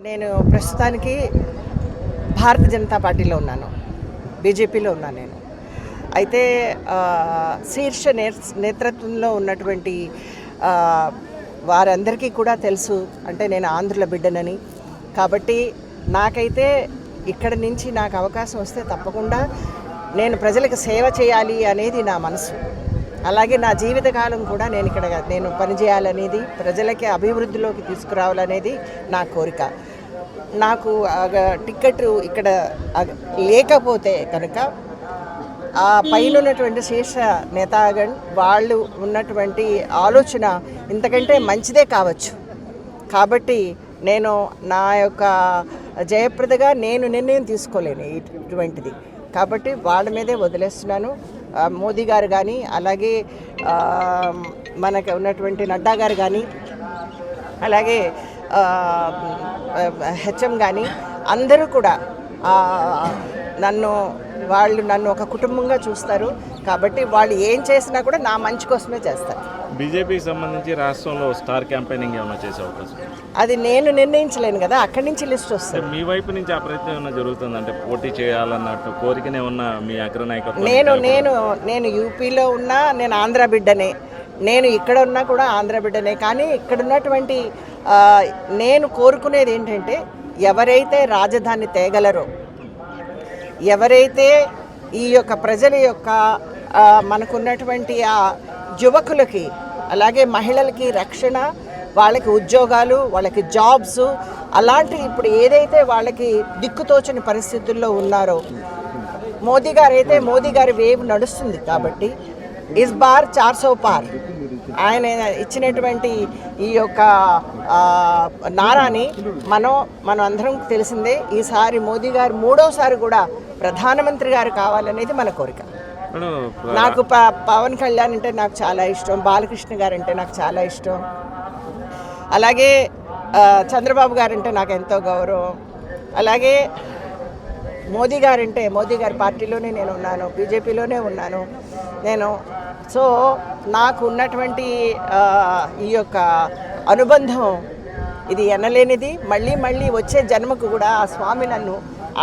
నేను ప్రస్తుతానికి భారత జనతా పార్టీలో ఉన్నాను. బీజేపీలో ఉన్నాను నేను. అయితే శీర్ష నేర్- నేతృత్వంలో ఉన్నటువంటి వారందరికీ కూడా తెలుసు. అంటే నేను ఆంధ్రుల బిడ్డనని. కాబట్టి నాకైతే ఇక్కడ నుంచి నాకు అవకాశం వస్తే తప్పకుండా నేను ప్రజలకు సేవ చేయాలి అనేది నా మనసు. అలాగే నా జీవితకాలం కూడా నేను ఇక్కడ నేను పనిచేయాలనేది ప్రజలకి అభివృద్ధిలోకి తీసుకురావాలనేది నా కోరిక. నాకు ఆగ- టికెట్ ఇక్కడ లేకపోతే కనుక ఆ పైన ఉన్నటువంటి శీర్ష నేతాగణ్ వాళ్ళు ఉన్నటువంటి ఆలోచన ఇంతకంటే మంచిదే కావచ్చు. కాబట్టి నేను నా యొక్క జయప్రదగా నేను నిర్ణయం తీసుకోలేను ఇటువంటిది. కాబట్టి వాళ్ళ మీదే వదిలేస్తున్నాను. మోదీ గారు కానీ అలాగే మనకి మనకు ఉన్నటువంటి నడ్డా గారు కానీ అలాగే హెచ్ఎం కానీ అందరూ కూడా నన్ను వాళ్ళు నన్ను ఒక కుటుంబంగా చూస్తారు. కాబట్టి వాళ్ళు ఏం చేసినా కూడా నా మంచి కోసమే చేస్తారు. బీజేపీకి సంబంధించి రాష్ట్రంలో స్టార్ క్యాంపెయినింగ్ ఏమైనా చేసే అవకాశం? అది నేను నిర్ణయించలేను కదా అక్కడి నుంచి లిస్ట్ వస్తుంది. మీ వైపు నుంచి ఆ ప్రయత్నం ఏమైనా జరుగుతుంది? అంటే పోటీ చేయాలన్నట్టు కోరికనే ఉన్న మీ అగ్రనాయకత్వం నేను నేను నేను యూపీలో ఉన్నా నేను ఆంధ్ర బిడ్డనే. నేను ఇక్కడ ఉన్నా కూడా ఆంధ్ర బిడ్డనే. కానీ ఇక్కడ ఉన్నటువంటి నేను కోరుకునేది ఏంటంటే ఎవరైతే రాజధాని తేగలరో ఎవరైతే ఈ యొక్క ప్రజల యొక్క మనకున్నటువంటి ఆ యువకులకి అలాగే మహిళలకి రక్షణ వాళ్ళకి ఉద్యోగాలు వాళ్ళకి జాబ్స్ అలాంటి ఇప్పుడు ఏదైతే వాళ్ళకి దిక్కుతోచని పరిస్థితుల్లో ఉన్నారో మోదీ గారు అయితే మోదీ గారి వేవ్ నడుస్తుంది కాబట్టి ఇస్ బార్ చార్ సో పార్. ఆయన ఇచ్చినటువంటి ఈ యొక్క నారాని మనం మనం అందరం తెలిసిందే ఈసారి మోదీ గారు మూడోసారి కూడా ప్రధానమంత్రి గారు కావాలనేది మన కోరిక. నాకు పవన్ కళ్యాణ్ అంటే నాకు చాలా ఇష్టం బాలకృష్ణ గారు అంటే నాకు చాలా ఇష్టం. అలాగే చంద్రబాబు గారు అంటే నాకు ఎంతో గౌరవం. అలాగే మోదీ గారంటే మోదీ గారి పార్టీలోనే నేను ఉన్నాను బీజేపీలోనే ఉన్నాను. నేను సో నాకు ఉన్నటువంటి ఈ యొక్క అనుబంధం ఇది ఎనలేనిది. మళ్ళీ మళ్ళీ వచ్చే జన్మకు కూడా ఆ స్వామి నన్ను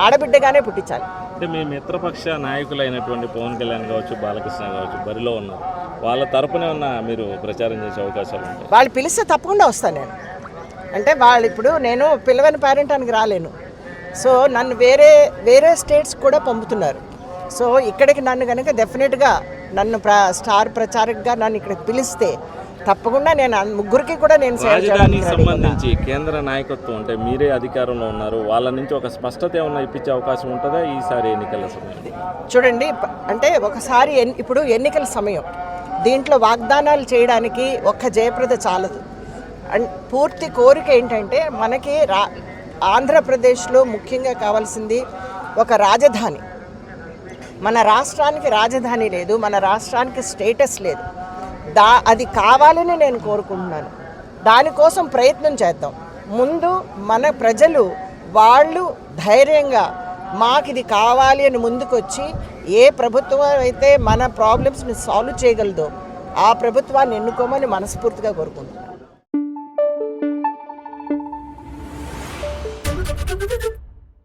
ఆడబిడ్డగానే పుట్టించాలి. అంటే మీ మిత్రపక్ష నాయకులైనటువంటి పవన్ కళ్యాణ్ కావచ్చు బాలకృష్ణ కావచ్చు బరిలో ఉన్నారు. వాళ్ళ తరపునే ఉన్న మీరు ప్రచారం చేసే అవకాశాలు ఉంటాయి. వాళ్ళు పిలిస్తే తప్పకుండా వస్తాను నేను. అంటే వాళ్ళు ఇప్పుడు నేను పిలవైన పేరెంట్ అని రాలేను. సో నన్ను వేరే వేరే స్టేట్స్ కూడా పంపుతున్నారు. సో ఇక్కడికి నన్ను కనుక డెఫినెట్గా నన్ను ప్ర స్టార్ ప్రచారకగా నన్ను ఇక్కడికి పిలిస్తే తప్పకుండా నేను ముగ్గురికి కూడా నేను రాజధానికి. సంబంధించి కేంద్ర నాయకత్వం అంటే మీరే అధికారంలో ఉన్నారు. వాళ్ళ నుంచి ఒక స్పష్టత ఏమన్నా ఇప్పించే అవకాశం ఉంటుందా ఈసారి ఎన్నికల సమయంలో? చూడండి అంటే ఒకసారి ఇప్పుడు ఎన్నికల సమయం. దీంట్లో వాగ్దానాలు చేయడానికి ఒక్క జయప్రద చాలదు. అండ్ పూర్తి కోరిక ఏంటంటే మనకి రా ఆంధ్రప్రదేశ్లో ముఖ్యంగా కావాల్సింది ఒక రాజధాని. మన రాష్ట్రానికి రాజధాని లేదు మన రాష్ట్రానికి స్టేటస్ లేదు. దా అది కావాలని నేను కోరుకుంటున్నాను. దానికోసం ప్రయత్నం చేద్దాం. ముందు మన ప్రజలు వాళ్ళు ధైర్యంగా మాకు ఇది కావాలి అని ముందుకొచ్చి ఏ ప్రభుత్వం అయితే మన ప్రాబ్లమ్స్ని సాల్వ్ చేయగలదో ఆ ప్రభుత్వాన్ని ఎన్నుకోమని మనస్ఫూర్తిగా కోరుకుంటున్నాను.